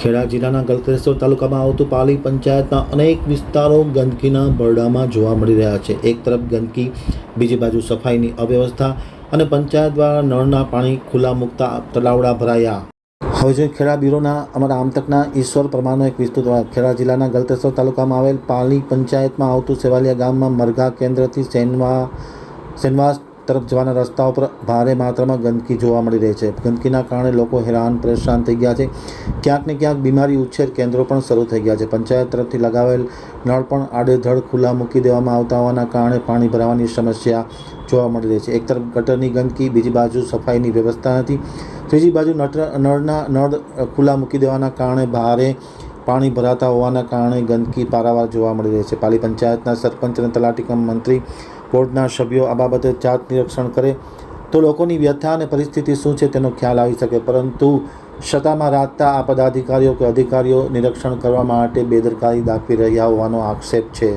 ખેડા જિલ્લાના ગલતેશ્વર તાલુકામાં આવતું પાલી પંચાયતના અનેક વિસ્તારો ગંદકીના બરડામાં જોવા મળી રહ્યા છે. એક તરફ ગંદકી, બીજી બાજુ સફાઈની અવ્યવસ્થા અને પંચાયત દ્વારા નળના પાણી ખુલ્લા મૂકતા તલાવડા ભરાયા. હવે જોઈએ ખેડા બ્યુરોના અમારા આમતકના ઈશ્વર પ્રમાણનો એક વિસ્તૃત ખેડા જિલ્લાના ગલતેશ્વર તાલુકામાં આવેલ પાલી પંચાયતમાં આવતું સેવાલિયા ગામમાં મરઘા કેન્દ્રથી સેનવા સેનવાસ તરફ જવાના રસ્તાઓ પર ભારે માત્રામાં ગંદકી જોવા મળી રહી છે. ગંદકીના કારણે લોકો હેરાન, પરેશાન થઈ ગયા છે. ક્યાંક ને ક્યાંક બીમારી ઉછેર કેન્દ્રો પણ શરૂ થઈ ગયા છે. પંચાયત તરફથી લગાવેલ નળ પણ આડેધડ ખુલ્લા મૂકી દેવામાં આવતા હોવાના કારણે પાણી ભરાવાની સમસ્યા જોવા મળી રહી છે. એક તરફ ગટરની ગંદકી, બીજી બાજુ સફાઈની વ્યવસ્થા નથી. ત્રીજી બાજુ નટર નળના, નળ ખુલ્લા મૂકી દેવાના કારણે ભારે પાણી ભરાતા હોવાના કારણે ગંદકી પારાવાર જોવા મળી રહી છે. પાલી પંચાયતના સરપંચ અને તલાટીકમ મંત્રી બોર્ડના સભ્યો આ બાબતે જાત નિરીક્ષણ કરે તો લોકોની વ્યથા અને પરિસ્થિતિ શું છે તેનો ખ્યાલ આવી શકે. પરંતુ સત્તામાં રાખતા આ પદાધિકારીઓ કે અધિકારીઓ નિરીક્ષણ કરવા માટે બેદરકારી દાખવી રહ્યા હોવાનો આક્ષેપ છે.